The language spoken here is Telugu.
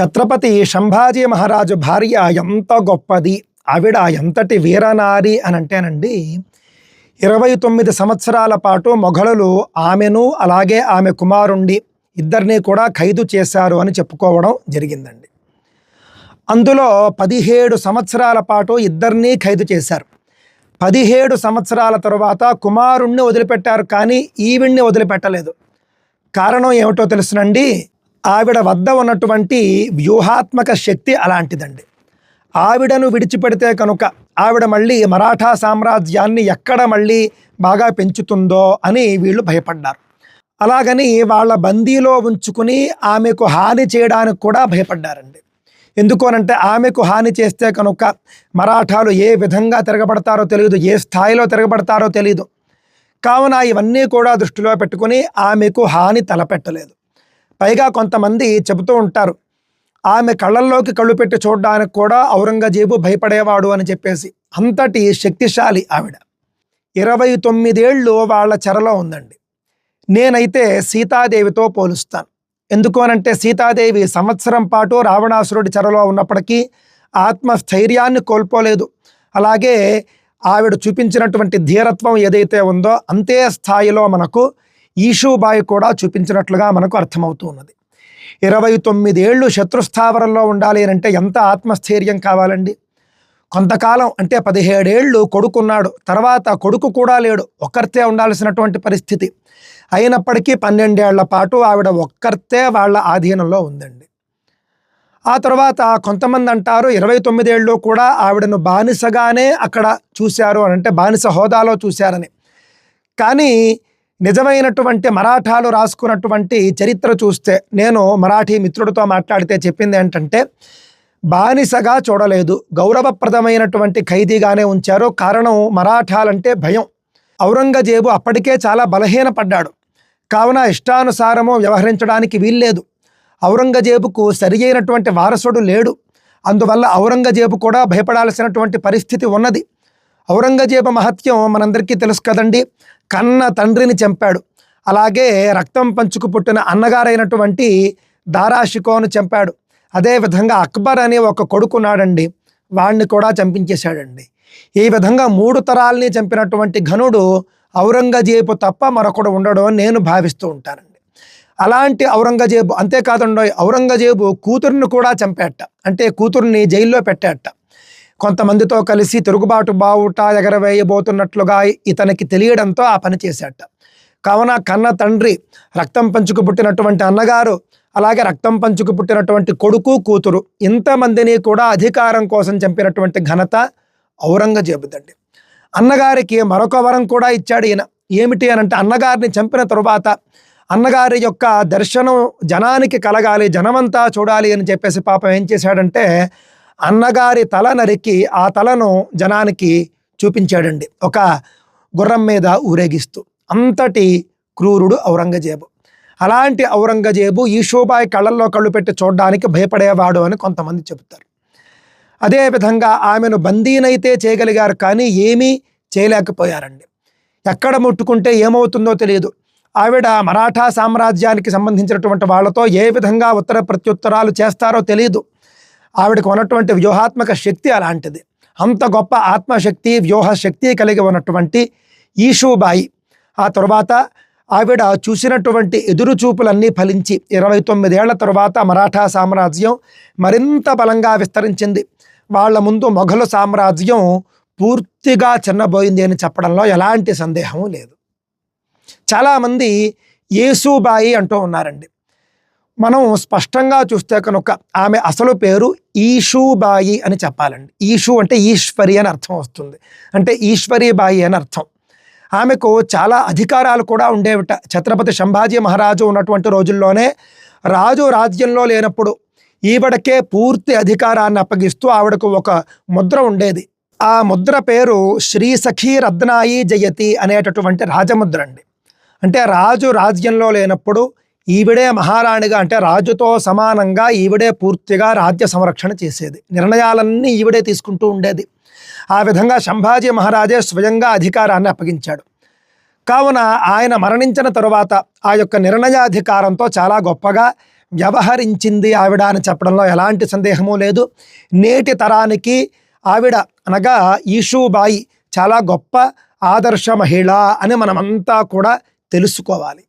ఛత్రపతి సంభాజీ మహారాజు భార్య ఎంత గొప్పది ఆవిడ ఎంతటి వీరనారి అని అంటేనండి ఇరవై తొమ్మిది సంవత్సరాల పాటు మొఘలులు ఆమెను అలాగే ఆమె కుమారుండి ఇద్దరిని కూడా ఖైదు చేశారు అని చెప్పుకోవడం జరిగిందండి. అందులో పదిహేడు సంవత్సరాల పాటు ఇద్దరినీ ఖైదు చేశారు. పదిహేడు సంవత్సరాల తరువాత కుమారుణ్ణి వదిలిపెట్టారు కానీ ఈవిడ్ని వదిలిపెట్టలేదు. కారణం ఏమిటో తెలుసునండి ఆవిడ వద్ద ఉన్నటువంటి వ్యూహాత్మక శక్తి అలాంటిదండి. ఆవిడను విడిచిపెడితే కనుక ఆవిడ మళ్ళీ మరాఠా సామ్రాజ్యాన్ని ఎక్కడ మళ్ళీ బాగా పెంచుతుందో అని వీళ్ళు భయపడ్డారు. అలాగని వాళ్ళ బందీలో ఉంచుకుని ఆమెకు హాని చేయడానికి కూడా భయపడ్డారండి. ఎందుకోనంటే ఆమెకు హాని చేస్తే కనుక మరాఠాలు ఏ విధంగా తిరగబడతారో తెలియదు ఏ స్థాయిలో తిరగబడతారో తెలియదు. కావున ఇవన్నీ కూడా దృష్టిలో పెట్టుకుని ఆమెకు హాని తలపెట్టలేదు. పైగా కొంతమంది చెబుతూ ఉంటారు ఆమె కళ్ళల్లోకి కళ్ళు పెట్టి చూడడానికి కూడా ఔరంగజేబు భయపడేవాడు అని చెప్పేసి. అంతటి శక్తిశాలి ఆవిడ. ఇరవై తొమ్మిదేళ్ళు వాళ్ళ చెరలో ఉందండి. నేనైతే సీతాదేవితో పోలుస్తాను. ఎందుకోనంటే సీతాదేవి సంవత్సరం పాటు రావణాసురుడి చెరలో ఉన్నప్పటికీ ఆత్మస్థైర్యాన్ని కోల్పోలేదు. అలాగే ఆవిడ చూపించినటువంటి ధీరత్వం ఏదైతే ఉందో అంతే స్థాయిలో మనకు ఈషూబాయి కూడా చూపించినట్లుగా మనకు అర్థమవుతూ ఉన్నది ఇరవై తొమ్మిదేళ్ళు శత్రుస్థావరంలో ఉండాలి అని అంటే ఎంత ఆత్మస్థైర్యం కావాలండి? కొంతకాలం అంటే పదిహేడేళ్ళు కొడుకున్నాడు. తర్వాత కొడుకు కూడా లేడు. ఒక్కరితే ఉండాల్సినటువంటి పరిస్థితి. అయినప్పటికీ పన్నెండేళ్ళ పాటు ఆవిడ ఒక్కరితే వాళ్ళ ఆధీనంలో ఉందండి. ఆ తర్వాత కొంతమంది అంటారు ఇరవై తొమ్మిదేళ్ళు కూడా ఆవిడను బానిసగానే అక్కడ చూశారు అని అంటే బానిస హోదాలో చూశారని. కానీ నిజమైనటువంటి మరాఠాలు రాసుకున్నటువంటి చరిత్ర చూస్తే నేను మరాఠీ మిత్రుడితో మాట్లాడితే చెప్పింది ఏంటంటే బానిసగా చూడలేదు. గౌరవప్రదమైనటువంటి ఖైదీగానే ఉంచారు. కారణం మరాఠాలంటే భయం. ఔరంగజేబు అప్పటికే చాలా బలహీనపడ్డాడు. కావున ఇష్టానుసారము వ్యవహరించడానికి వీల్లేదు. ఔరంగజేబుకు సరి అయినటువంటి వారసుడు లేడు. అందువల్ల ఔరంగజేబు కూడా భయపడాల్సినటువంటి పరిస్థితి ఉన్నది. ఔరంగజేబు మహత్యం మనందరికీ తెలుసు కదండి. కన్న తండ్రిని చంపాడు. అలాగే రక్తం పంచుకు పుట్టిన అన్నగారైనటువంటి దారాషికోను చంపాడు. అదేవిధంగా అక్బర్ అనే ఒక కొడుకున్నాడండి. వాణ్ణి కూడా చంపించేశాడండి. ఈ విధంగా మూడు తరాల్ని చంపినటువంటి ఘనుడు ఔరంగజేబు తప్ప మరొకడు ఉండడు అని నేను భావిస్తూ ఉంటానండి. అలాంటి ఔరంగజేబు అంతేకాదండో ఔరంగజేబు కూతుర్ని కూడా చంపేట. అంటే కూతుర్ని జైల్లో పెట్టేట. కొంతమందితో కలిసి తిరుగుబాటు బావుట ఎగరవేయబోతున్నట్లుగా ఇతనికి తెలియడంతో ఆ పని చేశాట. కావున కన్న తండ్రి రక్తం పంచుకు పుట్టినటువంటి అన్నగారు అలాగే రక్తం పంచుకు పుట్టినటువంటి కొడుకు కూతురు ఇంతమందిని కూడా అధికారం కోసం చంపినటువంటి ఘనత ఔరంగజేబుదండి. అన్నగారికి మరొక వరం కూడా ఇచ్చాడు ఈయన. ఏమిటి అని అంటే అన్నగారిని చంపిన తరువాత అన్నగారి యొక్క దర్శనం జనానికి కలగాలి జనమంతా చూడాలి అని చెప్పేసి పాపం ఏం చేశాడంటే అన్నగారి తల నరికి ఆ తలను జనానికి చూపించాడండి. ఒక గుర్రం మీద ఊరేగిస్తూ. అంతటి క్రూరుడు ఔరంగజేబు. అలాంటి ఔరంగజేబు ఈశోబాయి కళ్ళల్లో కళ్ళు పెట్టి చూడడానికి భయపడేవాడు అని కొంతమంది చెబుతారు. అదేవిధంగా ఆమెను బందీనైతే చేయగలిగారు కానీ ఏమీ చేయలేకపోయారండి. ఎక్కడ ముట్టుకుంటే ఏమవుతుందో తెలియదు. ఆవిడ మరాఠా సామ్రాజ్యానికి సంబంధించినటువంటి వాళ్ళతో ఏ విధంగా ఉత్తర ప్రత్యుత్తరాలు చేస్తారో తెలియదు ఆవిడకు ఉన్నటువంటి వ్యూహాత్మక శక్తి అలాంటిది. అంత గొప్ప ఆత్మశక్తి వ్యూహ శక్తి కలిగి ఉన్నటువంటి ఈషూబాయి ఆ తర్వాత ఆవిడ చూసినటువంటి ఎదురుచూపులన్నీ ఫలించి ఇరవై తొమ్మిదేళ్ళ తరువాత మరాఠా సామ్రాజ్యం మరింత బలంగా విస్తరించింది. వాళ్ళ ముందు మొఘలు సామ్రాజ్యం పూర్తిగా చిన్నబోయింది అని చెప్పడంలో ఎలాంటి సందేహం లేదు. చాలామంది యేసుబాయి అంటూ ఉన్నారండి. మనం స్పష్టంగా చూస్తే కనుక ఆమె అసలు పేరు ఈషూబాయి అని చెప్పాలండి. ఈషు అంటే ఈశ్వరి అని అర్థం వస్తుంది. అంటే ఈశ్వరీబాయి అని అర్థం. ఆమెకు చాలా అధికారాలు కూడా ఉండేవిట. ఛత్రపతి సంభాజీ మహారాజు ఉన్నటువంటి రోజుల్లోనే రాజు రాజ్యంలో లేనప్పుడు ఈవిడకే పూర్తి అధికారాన్ని అప్పగిస్తూ ఆవిడకు ఒక ముద్ర ఉండేది. ఆ ముద్ర పేరు శ్రీ సఖీ రత్నాయి జయతి అనేటటువంటి రాజముద్ర అండి. అంటే రాజు రాజ్యంలో లేనప్పుడు ఈవిడే మహారాణిగా అంటే రాజుతో సమానంగా ఈవిడే పూర్తిగా రాజ్య సంరక్షణ చేసేది. నిర్ణయాలన్నీ ఈవిడే తీసుకుంటూ ఉండేది. ఆ విధంగా సంభాజీ మహారాజే స్వయంగా అధికారాన్ని అప్పగించాడు. కావున ఆయన మరణించిన తరువాత ఆ యొక్క నిర్ణయాధికారంతో చాలా గొప్పగా వ్యవహరించింది ఆవిడ అని చెప్పడంలో ఎలాంటి సందేహము లేదు. నేటి తరానికి ఆవిడ అనగా ఈషూబాయి చాలా గొప్ప ఆదర్శ మహిళ అని మనమంతా కూడా తెలుసుకోవాలి.